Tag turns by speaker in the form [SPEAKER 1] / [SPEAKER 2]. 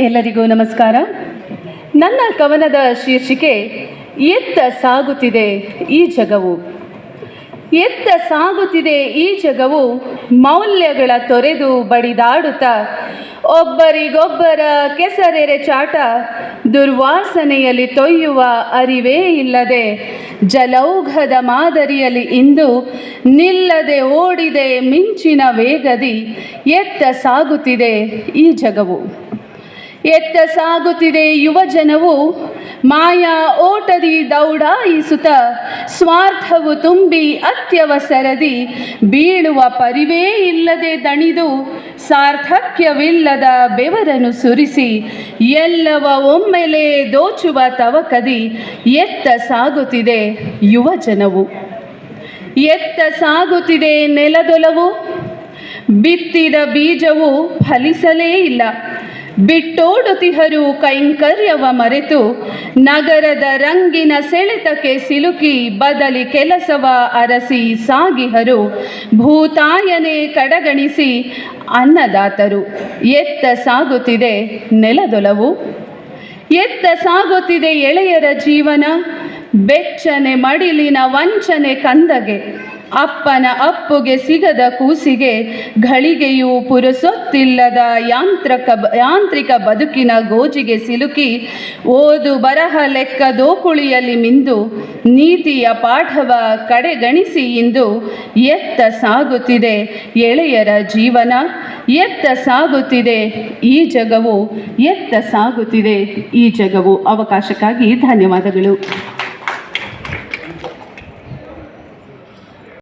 [SPEAKER 1] ಎಲ್ಲರಿಗೂ ನಮಸ್ಕಾರ. ನನ್ನ ಕವನದ ಶೀರ್ಷಿಕೆ, ಎತ್ತ ಸಾಗುತ್ತಿದೆ ಈ ಜಗವು. ಎತ್ತ ಸಾಗುತ್ತಿದೆ ಈ ಜಗವು ಮೌಲ್ಯಗಳ ತೊರೆದು ಬಡಿದಾಡುತ್ತ, ಒಬ್ಬರಿಗೊಬ್ಬರ ಕೆಸರೆರೆ ಚಾಟ, ದುರ್ವಾಸನೆಯಲ್ಲಿ ತೊಯ್ಯುವ ಅರಿವೇ ಇಲ್ಲದೆ, ಜಲೌಘದ ಮಾದರಿಯಲ್ಲಿ ಇಂದು ನಿಲ್ಲದೆ ಓಡಿದೆ ಮಿಂಚಿನ ವೇಗದಿ ಎತ್ತ ಸಾಗುತ್ತಿದೆ ಈ ಜಗವು. ಎತ್ತ ಸಾಗುತ್ತಿದೆ ಯುವಜನವು ಮಾಯಾ ಓಟದಿ ದೌಡಾಯಿಸುತ್ತ ಸ್ವಾರ್ಥವು ತುಂಬಿ ಅತ್ಯವಸರದಿ. ಬೀಳುವ ಪರಿವೇ ಇಲ್ಲದೆ ದಣಿದು ಸಾರ್ಥಕ್ಯವಿಲ್ಲದ ಬೆವರನ್ನು ಸುರಿಸಿ. ಎಲ್ಲವ ಒಮ್ಮೆಲೆ ದೋಚುವ ತವಕದಿ ಎತ್ತ ಸಾಗುತ್ತಿದೆ ಯುವಜನವು ಎತ್ತ ಸಾಗುತ್ತಿದೆ ನೆಲದೊಲವು. ಬಿತ್ತಿದ ಬೀಜವು ಫಲಿಸಲೇ ಇಲ್ಲ. ಬಿಟ್ಟೋಡುತಿಹರು ಕೈಂಕರ್ಯವ ಮರೆತು, ನಗರದ ರಂಗಿನ ಸೆಳೆತಕ್ಕೆ ಸಿಲುಕಿ ಬದಲಿ ಕೆಲಸವ ಅರಸಿ ಸಾಗಿಹರು, ಭೂತಾಯನೆ ಕಡಗಣಿಸಿ ಅನ್ನದಾತರು. ಎತ್ತ ಸಾಗುತ್ತಿದೆ ನೆಲದೊಲವು. ಎತ್ತ ಸಾಗುತ್ತಿದೆ ಎಳೆಯರ ಜೀವನ. ಬೆಚ್ಚನೆ ಮಡಿಲಿನ ವಂಚನೆ ಕಂದಗೆ. ಅಪ್ಪನ ಅಪ್ಪುಗೆ ಸಿಗದ ಕೂಸಿಗೆ ಘಳಿಗೆಯೂ ಪುರುಸೊತ್ತಿಲ್ಲದ ಯಾಂತ್ರಕ ಯಾಂತ್ರಿಕ ಬದುಕಿನ ಗೋಜಿಗೆ ಸಿಲುಕಿ ಓದು ಬರಹ ಲೆಕ್ಕ ದೋಕುಳಿಯಲ್ಲಿ ಮಿಂದು ನೀತಿಯ ಪಾಠವ ಕಡೆಗಣಿಸಿ ಇಂದು ಎತ್ತ ಸಾಗುತ್ತಿದೆ ಎಳೆಯರ ಜೀವನ, ಎತ್ತ ಸಾಗುತ್ತಿದೆ ಈ ಜಗವು, ಎತ್ತ ಸಾಗುತ್ತಿದೆ ಈ ಜಗವು. ಅವಕಾಶಕ್ಕಾಗಿ ಧನ್ಯವಾದಗಳು.